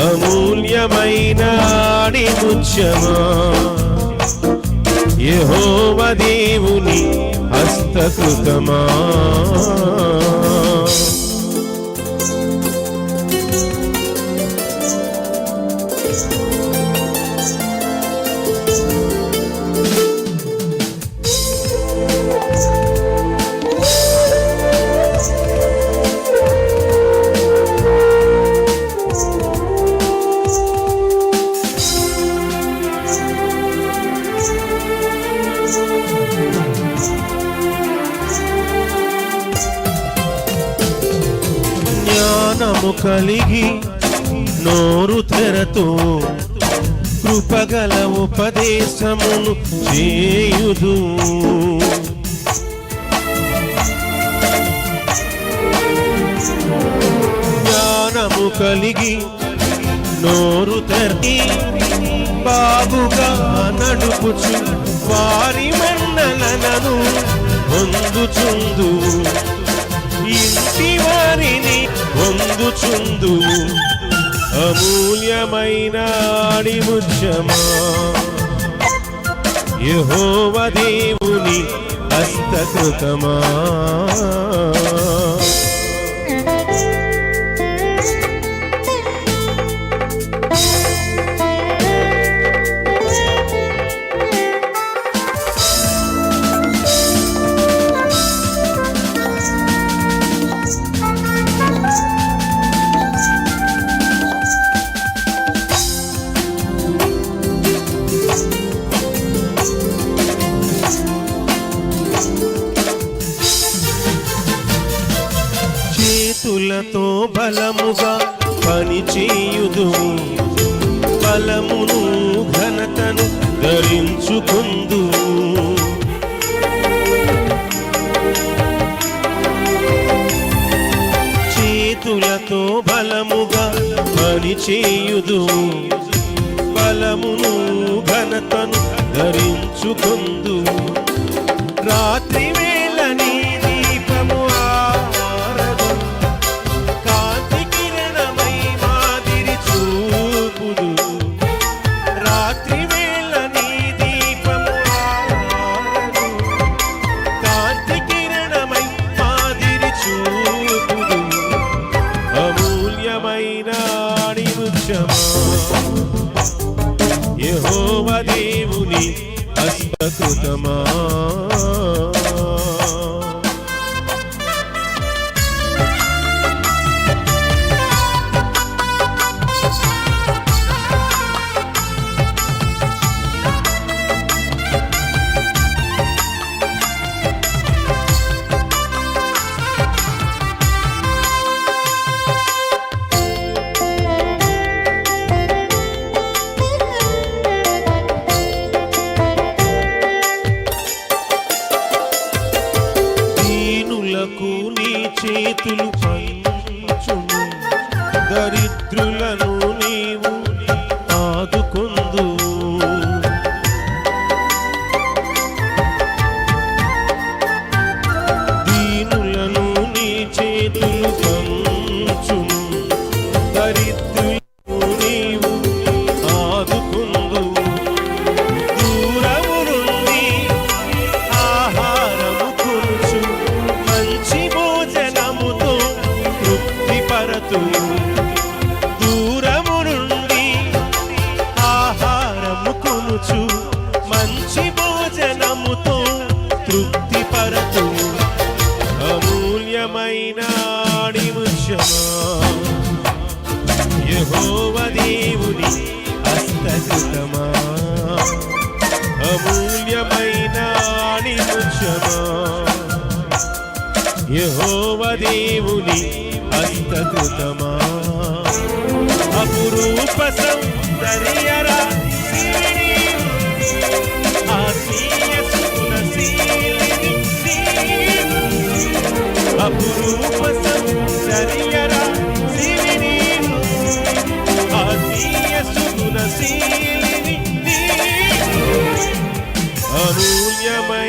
అమూల్యమైన ఆడి ముత్యమా? యెహోవ దేవుని హస్తకృతమా? జ్ఞానము కలిగి నోరు తెరతో కృపగల ఉపదేశమును చేయుదు జ్ఞానము కలిగి నోరు తెరి బాబుగా నడుపుచు వారి మన్నలను పొందుచుందు ఇంటి పొందుచుందు అమూల్యమైన ఆడిముత్యమా యహోవ దేవుని హస్తకృతమా. చేతులతో బలముగా పని చేయుదు బలమును ఘనతను ధరించుకుందు చేతులతో బలముగా పని చేయుదు బలమును ఘనతను ధరించుకుందు రాత్రి వేళ నీ దీపము ఆరదు కాంతి కిరణమై మాదిరి చూపుదు. రాత్రి వేళ నీ దీపము ఆరదు కాంతి కిరణమై మాదిరి చూపుదు. అమూల్యమైన ఆణిముత్యమా యెహోవ దేవుని హస్తకృతమా దీనులకు నీ చేతులు పంచుము దరిద్రులను దేవుని అంతకృతమా అపురూప సౌందర్యరా అపురూప సౌందర్యరా అమూల్యమై